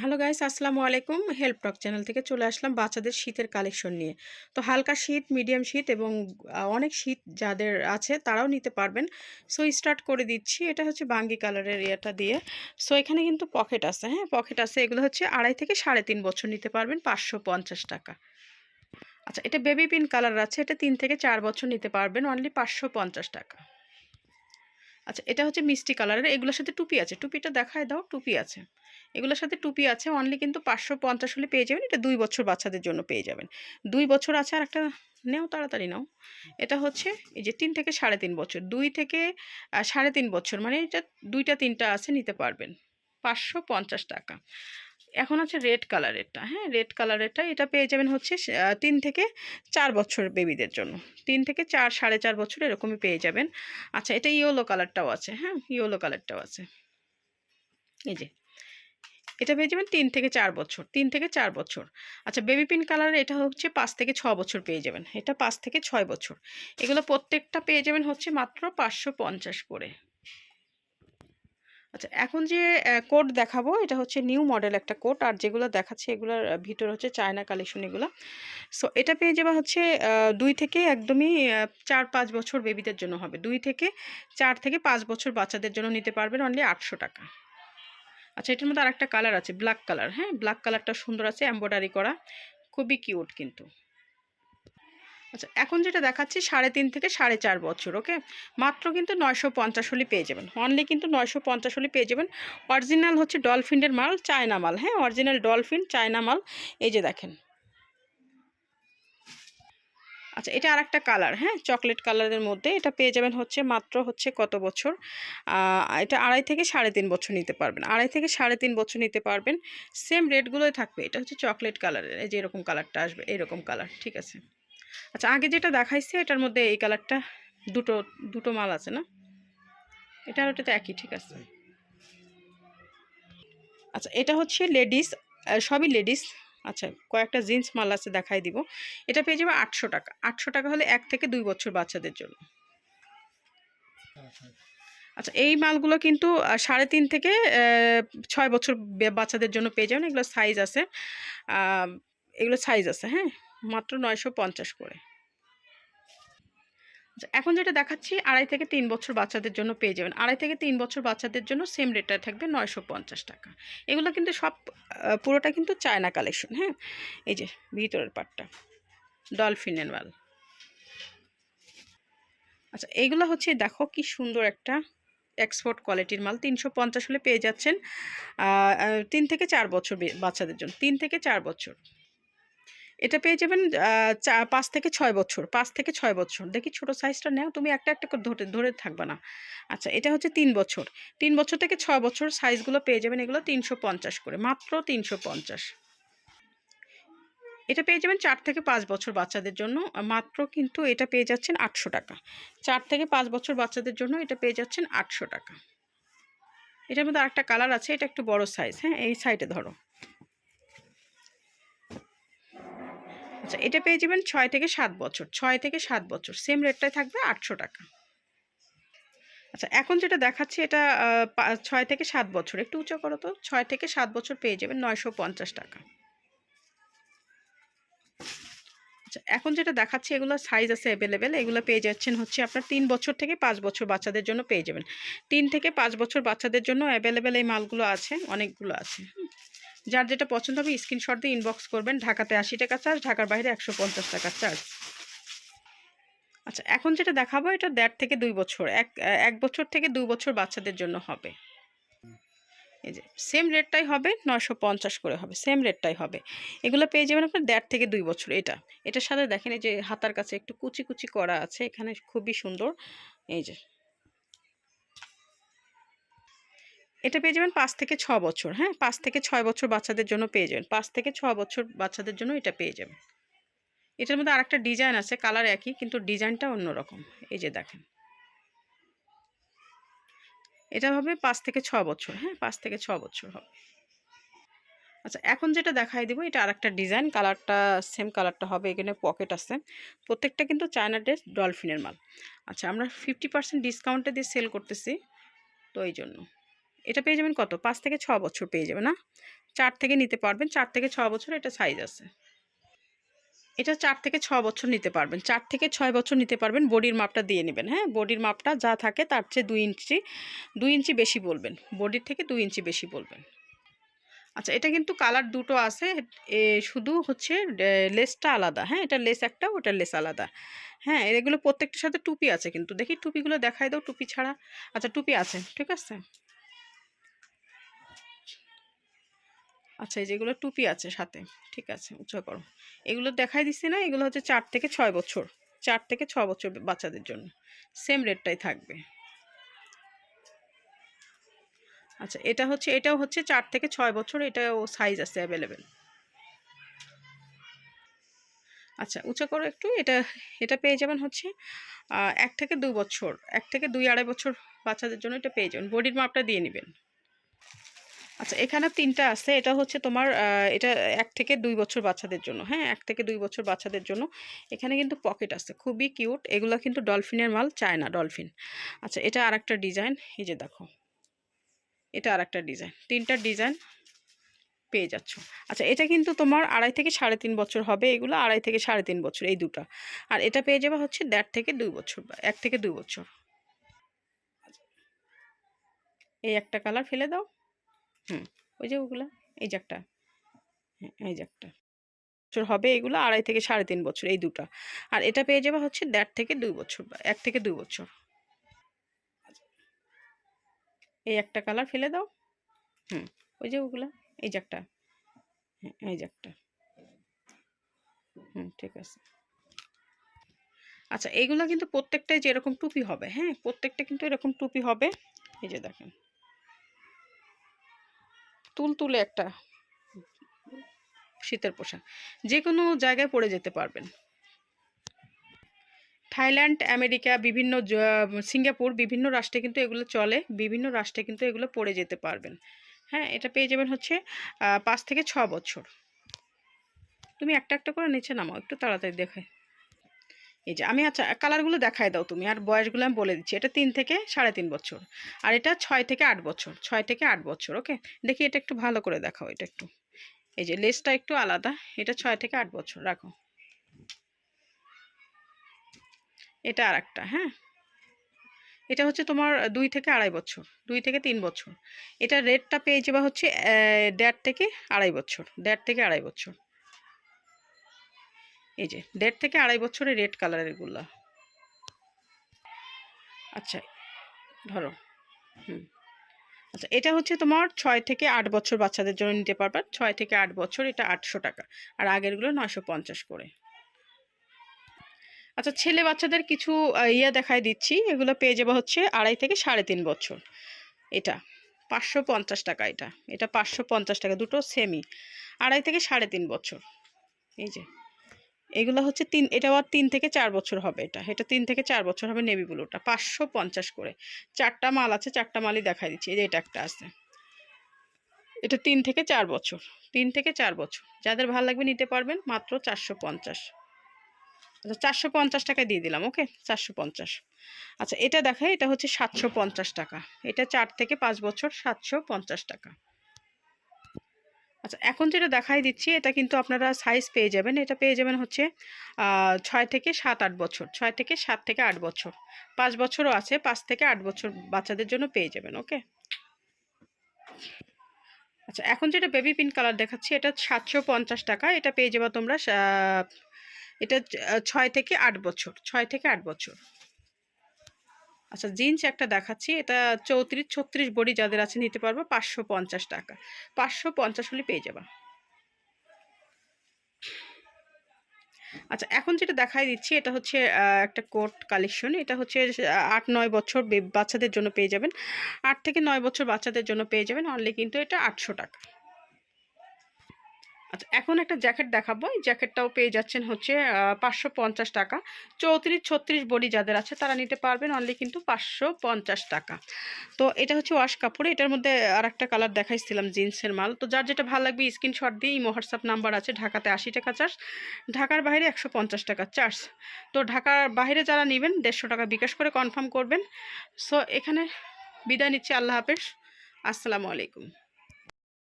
Hello guys, আসসালামু আলাইকুম। Help টক channel থেকে চলে আসলাম বাচ্চাদের শীতের কালেকশন নিয়ে। তো হালকা শীত, মিডিয়াম শীত এবং অনেক শীত যাদের আছে তারাও নিতে পারবেন। সো, স্টার্ট করে দিচ্ছি। এটা হচ্ছে বাঙ্গি কালারের ইয়েটা দিয়ে। সো, এখানে কিন্তু পকেট আছে হ্যাঁ? পকেট আছে, এগুলো হচ্ছে আড়াই থেকে সাড়ে তিন বছর নিতে পারবেন, পাঁচশো পঞ্চাশ টাকা। আচ্ছা এটা বেবি পিন কালার আছে, এটা তিন থেকে চার বছর নিতে পারবেন, অনলি পাঁচশো পঞ্চাশ টাকা। আচ্ছা এটা হচ্ছে মিষ্টি কালারের, এগুলোর সাথে টুপি আছে। টুপিটা দেখায় দাও, টুপি আছে। এগুলোর সাথে টুপি আছে অনলি কিন্তু পাঁচশো পঞ্চাশ হলে পেয়ে যাবেন। এটা দুই বছর বাচ্চাদের জন্য পেয়ে যাবেন। দুই বছর আছে আর একটা, নেও তাড়াতাড়ি নাও। এটা হচ্ছে এই যে তিন থেকে সাড়ে তিন বছর। দুই থেকে সাড়ে তিন বছর মানে এটা দুইটা তিনটা আছে, নিতে পারবেন। পাঁচশো পঞ্চাশ টাকা। এখন আছে রেড কালারেরটা হ্যাঁ? রেড কালারেরটা এটা পেয়ে যাবেন হচ্ছে তিন থেকে চার বছর বেবিদের জন্য। তিন থেকে চার, সাড়ে চার বছর এরকমই পেয়ে যাবেন। আচ্ছা এটা ইয়েলো কালারটাও আছে হ্যাঁ? ইয়েলো কালারটাও আছে। এই যে এটা পেয়ে যাবেন তিন থেকে চার বছর, তিন থেকে চার বছর। আচ্ছা বেবি পিন কালার এটা হচ্ছে পাঁচ থেকে ছ বছর পেয়ে যাবেন। এটা পাঁচ থেকে ছয় বছর। এগুলো প্রত্যেকটা পেয়ে যাবেন হচ্ছে মাত্র পাঁচশো পঞ্চাশ করে। আচ্ছা এখন যে কোড দেখাবো, এটা হচ্ছে নিউ মডেল একটা কোড আর যেগুলো দেখাচ্ছে এগুলোর ভিতর হচ্ছে চায়না কালেকশন এগুলো। সো এটা পেয়ে যাওয়া হচ্ছে দুই থেকে একদমই চার পাঁচ বছর বেবিদের জন্য হবে। দুই থেকে চার থেকে পাঁচ বছর বাচ্চাদের জন্য নিতে পারবেন অনলি আটশো টাকা। আচ্ছা এটার মধ্যে আরেকটা কালার আছে ব্ল্যাক কালার হ্যাঁ? ব্ল্যাক কালারটা সুন্দর আছে এম্ব্রয়ডারি করা। খুবই কিউট কিন্তু। আচ্ছা এখন যেটা দেখাচ্ছি, সাড়ে তিন থেকে সাড়ে চার বছর ওকে মাত্র কিন্তু নয়শো পঞ্চাশ হলে পেয়ে যাবেন। অনলি কিন্তু নয়শো পঞ্চাশ হলে পেয়ে যাবেন। অরিজিনাল হচ্ছে ডলফিনের মাল চায়না মাল হ্যাঁ? অরিজিনাল ডলফিন চায়না মাল। এই যে দেখেন আচ্ছা এটা আর একটা কালার হ্যাঁ? চকলেট কালারের মধ্যে এটা পেয়ে যাবেন হচ্ছে মাত্র হচ্ছে কত বছর? এটা আড়াই থেকে সাড়ে তিন বছর নিতে পারবেন। আড়াই থেকে সাড়ে তিন বছর নিতে পারবেন। সেম রেটগুলোই থাকবে। এটা হচ্ছে চকলেট কালারের এই যে এরকম কালারটা আসবে এরকম কালার ঠিক আছে? আচ্ছা আগে যেটা দেখাইছে এটার মধ্যে এই কালারটা দুটো দুটো মাল আছে না? এটা আর ওটা তো একই ঠিক আছে? আচ্ছা এটা হচ্ছে লেডিস সবই লেডিস। আচ্ছা কয়েকটা জিন্স মাল আছে দেখাই দিব। এটা পেয়ে যাবে আটশো টাকা। আটশো টাকা হলে এক থেকে দুই বছর বাচ্চাদের জন্য। আচ্ছা এই মালগুলো কিন্তু সাড়ে তিন থেকে ছয় বছর বাচ্চাদের জন্য পেয়ে যাবেন। এগুলো সাইজ আছে। এগুলো সাইজ আছে হ্যাঁ? মাত্র নয়শো পঞ্চাশ করে। এখন যেটা দেখাচ্ছি, আড়াই থেকে তিন বছর বাচ্চাদের জন্য পেয়ে যাবেন। আড়াই থেকে তিন বছর বাচ্চাদের জন্য সেম রেটটা থাকবে নয়শো পঞ্চাশ টাকা। এগুলো কিন্তু সব পুরোটা কিন্তু চায়না কালেকশন হ্যাঁ? এই যে ভিতরের পাটটা ডলফিনের মাল আচ্ছা এইগুলো হচ্ছে, দেখো কি সুন্দর একটা এক্সপোর্ট কোয়ালিটির মাল। তিনশো পঞ্চাশ হলে পেয়ে যাচ্ছেন তিন থেকে চার বছর বাচ্চাদের জন্য। তিন থেকে চার বছর। এটা পেয়ে যাবেন চা, পাঁচ থেকে ছয় বছর, পাঁচ থেকে ছয় বছর। দেখি ছোট সাইজটা নেও, তুমি একটা একটা করে ধরে ধরে থাকবে না। আচ্ছা এটা হচ্ছে তিন বছর। তিন বছর থেকে ছয় বছর সাইজগুলো পেয়ে যাবেন এগুলো তিনশো পঞ্চাশ করে, মাত্র তিনশো পঞ্চাশ। এটা পেয়ে যাবেন চার থেকে পাঁচ বছর বাচ্চাদের জন্য মাত্র কিন্তু এটা পেয়ে যাচ্ছেন আটশো টাকা। চার থেকে পাঁচ বছর বাচ্চাদের জন্য এটা পেয়ে যাচ্ছেন আটশো টাকা। এটার মধ্যে আরেকটা কালার আছে, এটা একটু বড় সাইজ হ্যাঁ এই সাইডে ধরো। আচ্ছা এটা পেয়ে যাবেন ছয় থেকে সাত বছর, ছয় থেকে সাত বছর সেম রেটটাই থাকবে আটশো টাকা। আচ্ছা এখন যেটা দেখাচ্ছি এটা ছয় থেকে সাত বছর, একটু উঁচু করো তো, ছয় থেকে সাত বছর পেয়ে যাবেন নয়শো পঞ্চাশ টাকা। আচ্ছা এখন যেটা দেখাচ্ছি এগুলো সাইজ আছে অ্যাভেলেবেল এগুলো পেয়ে যাচ্ছেন হচ্ছে আপনার তিন বছর থেকে পাঁচ বছর বাচ্চাদের জন্য পেয়ে যাবেন। তিন থেকে পাঁচ বছর বাচ্চাদের জন্য অ্যাভেলেবেল এই মালগুলো আছে, অনেকগুলো আছে। যার যেটা পছন্দ হবে স্ক্রিনশট দিয়ে ইনবক্স করবেন। ঢাকাতে আশি টাকা চার্জ ঢাকার বাইরে একশো পঞ্চাশ টাকা চার্জ আচ্ছা এখন যেটা দেখাবো, এটা দেড় থেকে দুই বছর। এক এক বছর থেকে দুই বছর বাচ্চাদের জন্য হবে। এই যে সেম রেটটাই হবে, নয়শো পঞ্চাশ করে হবে। সেম রেটটাই হবে। এগুলো পেয়ে যাবেন আপনার দেড় থেকে দুই বছর। এটা, এটার সাথে দেখেন এই যে হাতার কাছে একটু কুচি কুচি করা আছে। এখানে খুবই সুন্দর। এই যে এটা পেয়ে যাবেন পাঁচ থেকে ছ বছর হ্যাঁ? পাঁচ থেকে ছয় বছর বাচ্চাদের জন্য পেয়ে যাবেন। পাঁচ থেকে ছ বছর বাচ্চাদের জন্য এটা পেয়ে যাবেন। এটার মধ্যে আরেকটা ডিজাইন আছে, কালার একই, কিন্তু ডিজাইনটা অন্যরকম। এই যে দেখেন। এটা হবে পাঁচ থেকে ছ বছর হ্যাঁ? পাঁচ থেকে ছ বছর হবে। আচ্ছা এখন যেটা দেখাই দিব, এটা আরেকটা ডিজাইন, কালারটা সেম কালারটা হবে, এখানে পকেট আছে। প্রত্যেকটা কিন্তু চায়না ড্রেস ডলফিনের মাল। আচ্ছা আমরা ফিফটি পার্সেন্ট ডিসকাউন্টে দিয়ে সেল করতেছি, তো এই জন্য। এটা পেয়ে যাবেন কত? পাঁচ থেকে ছ বছর পেয়ে যাবেন, না? চার থেকে নিতে পারবেন, চার থেকে ছ বছর এটা সাইজ আছে। এটা চার থেকে ছ বছর নিতে পারবেন, চার থেকে ছয় বছর নিতে পারবেন বডির মাপটা দিয়ে নেবেন হ্যাঁ? বডির মাপটা যা থাকে তার চেয়ে দুই ইঞ্চি দুই ইঞ্চি বেশি বলবেন বডির থেকে দুই ইঞ্চি বেশি বলবেন। আচ্ছা এটা কিন্তু কালার দুটো আছে শুধু হচ্ছে লেসটা আলাদা হ্যাঁ? এটা লেস একটা ওটার লেস আলাদা হ্যাঁ? এগুলো প্রত্যেকটার সাথে টুপি আছে কিন্তু, দেখি টুপিগুলো দেখাই দাও, টুপি ছাড়া। আচ্ছা টুপি আছে, ঠিক আছে? আচ্ছা এই যেগুলো টুপি আছে সাথে, ঠিক আছে উঁচু করো। এগুলো দেখাই দিচ্ছি না, এগুলো হচ্ছে চার থেকে ছয় বছর, চার থেকে ছ বছর বাচ্চাদের জন্য। সেম রেটটাই থাকবে। আচ্ছা এটা হচ্ছে, এটাও হচ্ছে চার থেকে ছয় বছর, এটাও সাইজ আছে অ্যাভেলেবেল আচ্ছা উঁচা করো একটু, এটা এটা পেয়ে যাবেন হচ্ছে এক থেকে দু বছর, এক থেকে দুই আড়াই বছর বাচ্চাদের জন্য এটা পেয়ে যাবেন। বডির মাপটা দিয়ে নেবেন। আচ্ছা এখানে তিনটা আছে। এটা হচ্ছে তোমার এটা এক থেকে দুই বছর বাচ্চাদের জন্য হ্যাঁ? এক থেকে দুই বছর বাচ্চাদের জন্য। এখানে কিন্তু পকেট আছে, খুবই কিউট। এগুলো কিন্তু ডলফিনের মাল চায় না ডলফিন। আচ্ছা এটা আর একটা ডিজাইন। এই যে দেখো, এটা আর একটা ডিজাইন। তিনটা ডিজাইন পেয়ে যাচ্ছ। আচ্ছা এটা কিন্তু তোমার আড়াই থেকে সাড়ে তিন বছর হবে। এগুলো আড়াই থেকে সাড়ে তিন বছর, এই দুটো। আর এটা পেয়ে যাবে হচ্ছে দেড় থেকে দুই বছর এক থেকে দুই বছর। এই একটা কালার ফেলে দাও। হুম, ওই যে ওগুলা, এই যে হ্যাঁ এই যে একটা। বছর হবে এগুলো আড়াই থেকে সাড়ে তিন বছর, এই দুটো। আর এটা পেয়ে যাবে হচ্ছে দেড় থেকে দুই বছর বা এক থেকে দুই বছর। এই একটা কালার ফেলে দাও। হুম, ওই যে ওগুলা, এই যে হ্যাঁ এই যে হুম, ঠিক আছে। আচ্ছা এইগুলো কিন্তু প্রত্যেকটাই যেরকম টুপি হবে হ্যাঁ প্রত্যেকটা কিন্তু এরকম টুপি হবে। এই যে দেখেন। তুল তুলে একটা শীতের পোশাক। যে কোনো জায়গায় পরে যেতে পারবেন। থাইল্যান্ড, আমেরিকা, বিভিন্ন সিঙ্গাপুর, বিভিন্ন রাষ্ট্রে কিন্তু এগুলো চলে। বিভিন্ন রাষ্ট্রে কিন্তু এগুলো পরে যেতে পারবেন। হ্যাঁ এটা পেয়ে যাবেন হচ্ছে পাঁচ থেকে ছ বছর। তুমি একটা একটা করে নিচে নামাও, একটু তাড়াতাড়ি দেখায় এই যে, আমি আচ্ছা কালারগুলো দেখায় দাও তুমি, আর বয়সগুলো আমি বলে দিচ্ছি। এটা তিন থেকে সাড়ে তিন বছর, আর এটা ছয় থেকে আট বছর, ছয় থেকে আট বছর, ওকে? দেখি এটা একটু ভালো করে দেখাও, এটা একটু। এই যে লেসটা একটু আলাদা, এটা ছয় থেকে আট বছর, রাখো। এটা আর একটা হ্যাঁ? এটা হচ্ছে তোমার দুই থেকে আড়াই বছর, দুই থেকে তিন বছর। এটা রেটটা পেয়ে যাবে হচ্ছে দেড় থেকে আড়াই বছর, দেড় থেকে আড়াই বছর। এই যে, দেড় থেকে আড়াই বছরের রেড কালারেরগুলা আচ্ছা ধরো, হুম। আচ্ছা এটা হচ্ছে তোমার ছয় থেকে আট বছর বাচ্চাদের জন্য নিতে পারবা। ছয় থেকে আট বছর, এটা আটশো টাকা। আর আগেরগুলো নয়শো পঞ্চাশ করে। আচ্ছা ছেলে বাচ্চাদের কিছু ইয়ে দেখাই দিচ্ছি। এগুলো পেয়ে যাবে হচ্ছে আড়াই থেকে সাড়ে তিন বছর। এটা, পাঁচশো পঞ্চাশ টাকা এটা। এটা পাঁচশো পঞ্চাশ টাকা, দুটো সেমি আড়াই থেকে সাড়ে তিন বছর। এই যে। এগুলো হচ্ছে তিন এটা আবার তিন থেকে চার বছর হবে এটা। এটা তিন থেকে চার বছর হবে নেভি ব্লুটা পাঁচশো পঞ্চাশ করে। চারটা মাল আছে, চারটা মালই দেখাই দিচ্ছি, এই যে এটা একটা আছে। এটা তিন থেকে চার বছর, তিন থেকে চার বছর। যাদের ভালো লাগবে নিতে পারবেন, মাত্র চারশো পঞ্চাশ। আচ্ছা চারশো পঞ্চাশ টাকায় দিয়ে দিলাম, ওকে? চারশো পঞ্চাশ। আচ্ছা এটা দেখাই, এটা হচ্ছে সাতশো পঞ্চাশ টাকা। এটা চার থেকে পাঁচ বছর, সাতশো পঞ্চাশ টাকা। আচ্ছা এখন যেটা দেখাই দিচ্ছি, এটা কিন্তু আপনারা সাইজ পেয়ে যাবেন। এটা পেয়ে যাবেন হচ্ছে ছয় থেকে সাত, আট বছর। ছয় থেকে সাত থেকে আট বছর। পাঁচ বছরও আছে, পাঁচ থেকে আট বছর বাচ্চাদের জন্য পেয়ে যাবেন ওকে আচ্ছা এখন যেটা বেবি পিঙ্ক কালার দেখাচ্ছি, এটা সাতশো পঞ্চাশ টাকা। এটা পেয়ে যাবে তোমরা এটা ছয় থেকে আট বছর। ছয় থেকে আট বছর। আচ্ছা জিন্স একটা দেখাচ্ছি। এটা চৌত্রিশ, ছত্রিশ বডি যাদের আছে নিতে পারব পাঁচশো পঞ্চাশ টাকা। পাঁচশো পঞ্চাশ হলে পেয়ে যাবা। আচ্ছা এখন যেটা দেখাই দিচ্ছি, এটা হচ্ছে একটা কোট কালেকশন। এটা হচ্ছে আট, নয় বছর বাচ্চাদের জন্য পেয়ে যাবেন। আট থেকে নয় বছর বাচ্চাদের জন্য পেয়ে যাবেন। অনলি কিন্তু এটা আটশো টাকা। আচ্ছা এখন একটা জ্যাকেট দেখাবো। এই জ্যাকেটটাও পেয়ে যাচ্ছেন হচ্ছে পাঁচশো পঞ্চাশ টাকা। চৌত্রিশ, ছত্রিশ বডি যাদের আছে তারা নিতে পারবেন অনলি কিন্তু পাঁচশো পঞ্চাশ টাকা। তো এটা হচ্ছে ওয়াশ কাপড়। এটার মধ্যে আর একটা কালার দেখাইছিলাম, জিন্সের মাল। তো যার যেটা ভালো লাগবে স্ক্রিনশট দিয়ে ইমো, হোয়াটসঅ্যাপ নাম্বার আছে, ঢাকাতে আশি টাকা চার্জ ঢাকার বাইরে একশো পঞ্চাশ টাকা চার্জ তো ঢাকার বাইরে যারা নেবেন, দেড়শো টাকা বিকাশ করে কনফার্ম করবেন। সো এখানে বিদায় নিচ্ছি, আল্লাহ হাফেজ। আসসালামু আলাইকুম।